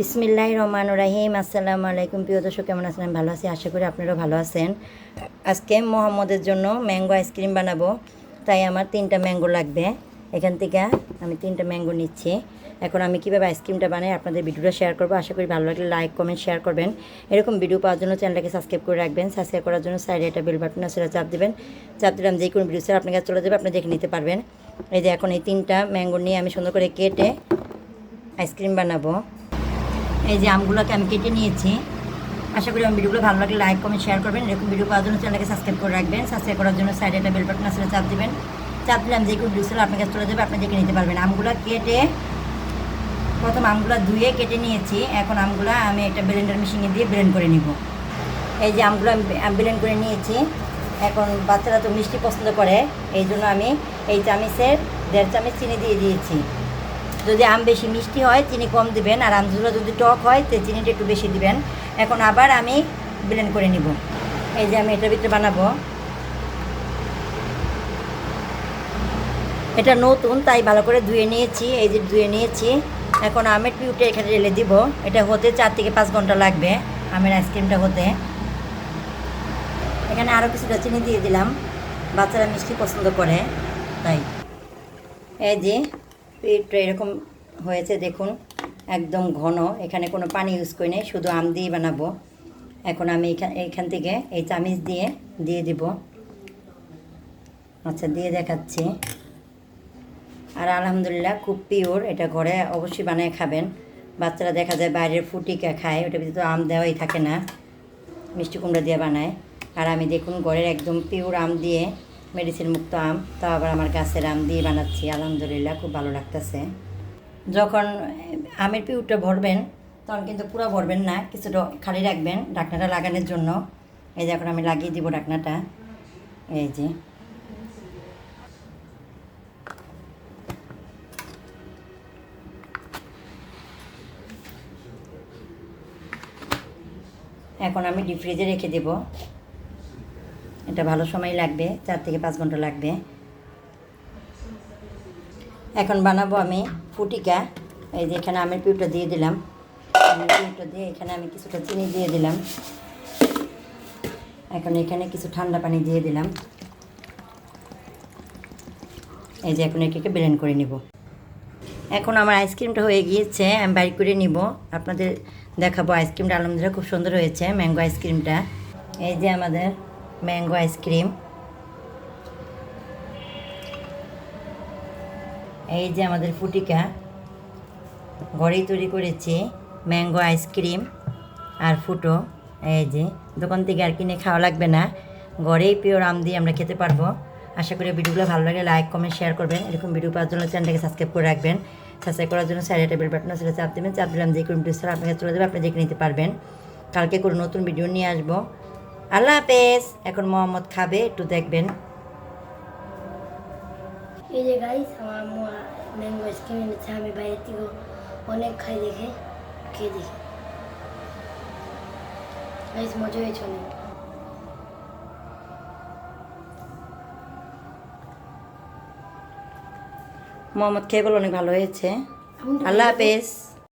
বিসমিল্লাহ রহমান রাহিম। আসসালামু আলাইকুম, প্রিয় দর্শক, কেমন আছেন? আমি ভালো আছি, আশা করি আপনারাও ভালো আছেন। আজকে মোহাম্মদের জন্য ম্যাঙ্গো আইসক্রিম বানাবো। তাই আমার তিনটা ম্যাঙ্গো লাগবে। এখান থেকে আমি তিনটা ম্যাঙ্গো নিচ্ছি। এখন আমি কীভাবে আইসক্রিমটা বানাই আপনাদের ভিডিওটা শেয়ার করব। আশা করি ভালো লাগলে লাইক, কমেন্ট, শেয়ার করবেন। এরকম ভিডিও পাওয়ার জন্য চ্যানেলটাকে সাবস্ক্রাইব করে রাখবেন। সাবস্ক্রাইব করার জন্য সাইডে একটা বেল বাটন আছে সেটা চাপ দেবেন। চাপ দিলাম যে কোনো ভিডিও স্যার আপনার কাছে চলে যাবে, আপনি দেখে নিতে পারবেন। এই যে এখন এই তিনটা ম্যাঙ্গো নিয়ে আমি সুন্দর করে কেটে আইসক্রিম বানাবো। এই যে আমগুলোকে আমি কেটে নিয়েছি। আশা করি আমার ভিডিওগুলো ভালো লাগলে লাইক কমেন্ট শেয়ার করবেন। এরকম ভিডিও পাওয়ার জন্য চ্যানেলকে সাবস্ক্রাইব করে রাখবেন। সাবস্ক্রাইব করার জন্য সাইডে একটা বেল বাটন আছে চাপ দেবেন। চাপ দিলাম যে কোনো ভিডিও আপনার কাছে চলে যাবে, আপনি দেখে নিতে পারবেন। আমগুলো কেটে প্রথম আমগুলো ধুয়ে কেটে নিয়েছি। এখন আমগুলো আমি একটা ব্লেন্ডার মেশিনে দিয়ে ব্লেন্ড করে নিব। এই যে আমগুলো আমি ব্লেন্ড করে নিয়েছি। এখন বাচ্চারা তো মিষ্টি পছন্দ করে, এই জন্য আমি এই চামিচের দেড় চামচ চিনি দিয়ে দিয়েছি। যদি আম বেশি মিষ্টি হয়, চিনি কম দিবেন, আর আমগুলো যদি টক হয়, তো চিনিটা একটু বেশি দিবেন। এখন আবার আমি ব্লেন্ড করে নিব। এই যে আমি এটার ভিতরে বানাবো। এটা নতুন, তাই ভালো করে ধুয়ে নিয়েছি, এই যে ধুয়ে নিয়েছি। এখন আমের পিউটা এখানে ঢেলে দিব। এটা হতে চার থেকে পাঁচ ঘণ্টা লাগবে, আমের আইসক্রিমটা হতে। এখানে আরও কিছুটা চিনি দিয়ে দিলাম। বাচ্চারা মিষ্টি পছন্দ করে, তাই। এই যে পিঠটা এরকম হয়েছে, দেখুন, একদম ঘন। এখানে কোনো পানি ইউজ করি নাই, শুধু আম দিয়ে বানাবো। এখন আমি এখান থেকে এই চামিচ দিয়ে দিয়ে দিব। আচ্ছা দিয়ে দেখাচ্ছি। আর আলহামদুলিল্লাহ, খুব পিওর এটা ঘরে অবশ্যই বানিয়ে খাবেন। বাচ্চারা দেখা যায় বাইরের ফুটিকা খায় ওটা তো আম দেওয়াই থাকে না। মিষ্টি কুমড়া দিয়ে বানায়। আর আমি দেখুন, ঘরের একদম পিওর আম দিয়ে মেডিসিন মুক্ত আম, তাও আবার আমার গাছের আম দিয়ে বানাচ্ছি। আলহামদুলিল্লাহ, খুব ভালো লাগতেছে। যখন আমের পিউরটা ভরবেন, তখন কিন্তু পুরো ভরবেন না, কিছুটা খালি রাখবেন ডাকনাটা লাগানোর জন্য। এই যে এখন আমি লাগিয়ে দিব ডাকনাটা এই যে। এখন আমি ডিপ ফ্রিজে রেখে দেব। এটা ভালো সময় লাগবে, চার থেকে পাঁচ ঘণ্টা লাগবে। এখন বানাবো আমি ফুটিকা, এই যে এখানে আমের পিউটা দিয়ে দিলাম। পিউটা দিয়ে এখানে আমি কিছুটা চিনি দিয়ে দিলাম। এখন এখানে কিছু ঠান্ডা পানি দিয়ে দিলাম। এই যে এখন এটাকে ব্লেন্ড করে নিব। এখন আমার আইসক্রিমটা হয়ে গিয়েছে, আমি বাইর করে নিব। আপনাদের দেখাবো আইসক্রিমটা, আলহামদুলিল্লাহ খুব সুন্দর হয়েছে, ম্যাঙ্গো আইসক্রিমটা। এই যে আমাদের ম্যাঙ্গো আইসক্রিম এই যে আমাদের ফুটিকা, ঘরেই তৈরি করেছি ম্যাঙ্গো আইসক্রিম আর ফুটো। এই যে, দোকান থেকে আর কিনে খাওয়া লাগবে না। ঘরেই পিওর আম দিয়ে আমরা খেতে পারব। আশা করি ভিডিওগুলো ভালো লাগে লাইক কমেন্ট শেয়ার করবেন। এরকম ভিডিও পাওয়ার জন্য চ্যানেলটাকে সাবস্ক্রাইব করে রাখবেন। সাবস্ক্রাইব করার জন্য সাইডে টেবিল বাটন সেটা চাপ দেবেন। চাপ দিলাম যে কোনো ভিডিও আপনাকে চলে যাবে, আপনি দেখে নিতে পারবেন। কালকে কোনো নতুন ভিডিও নিয়ে আসব। আল্লাহ হাফেজ। এখন মোহাম্মদ খাবে একটু দেখবেন। এই যে গাইস আমার ম্যাঙ্গো আইসক্রিম এনেছে আমি বাইরে থেকে অনেক খাই দেখে খেয়ে দেখি। গাইস মজা হয়েছে অনেক। মোহাম্মদ খেয়ে বলে অনেক ভালো হয়েছে। আল্লাহ হাফেজ।